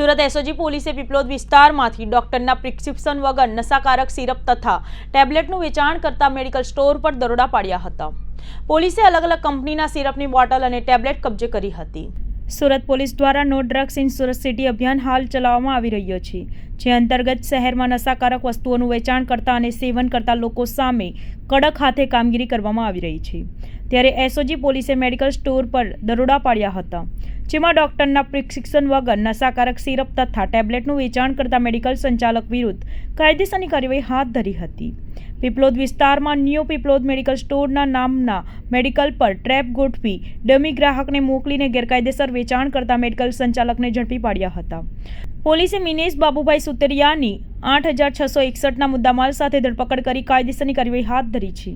Surat SOG પોલીસે પીપલોદ વિસ્તારમાંથી ડોક્ટરના prescription વગર નશાકારક સિરપ તથા ટેબ્લેટનું વેચાણ કરતા મેડિકલ સ્ટોર પર દરોડા પાડ્યા હતા. પોલીસે અલગ અલગ કંપનીના સિરપની બોટલ અને ટેબ્લેટ કબજે કરી હતી. સુરત પોલીસ દ્વારા no drugs in Surat city અભિયાન હાલ ચલાવવામાં આવી રહ્યો છે, જે અંતર્ગત શહેરમાં નશાકારક વસ્તુઓનું વેચાણ કરતા અને સેવન કરતા લોકો સામે કડક હાથે કામગીરી કરવામાં આવી રહી છે. ત્યારે એસઓજી પોલીસે મેડિકલ સ્ટોર પર દરોડા પાડ્યા હતા, જેમાં ડોક્ટરના પ્રિસ્ક્રિપ્શન વગર નશાકારક સિરપ તથા ટેબ્લેટનું વેચાણ કરતા મેડિકલ સંચાલક વિરુદ્ધ કાયદેસરની કાર્યવાહી હાથ ધરી હતી. પીપલોદ વિસ્તારમાં ન્યૂ પીપલોદ મેડિકલ સ્ટોરના નામના મેડિકલ પર ટ્રેપ ગોઠવી ડમી ગ્રાહકને મોકલીને ગેરકાયદેસર વેચાણ કરતા મેડિકલ સંચાલકને ઝડપી પાડ્યા હતા. પોલીસે મિનેશ બાબુભાઈ સુતરિયાની આઠ હજાર છસો એકસઠના મુદ્દામાલ સાથે ધરપકડ કરી કાયદેસરની કાર્યવાહી હાથ ધરી છે.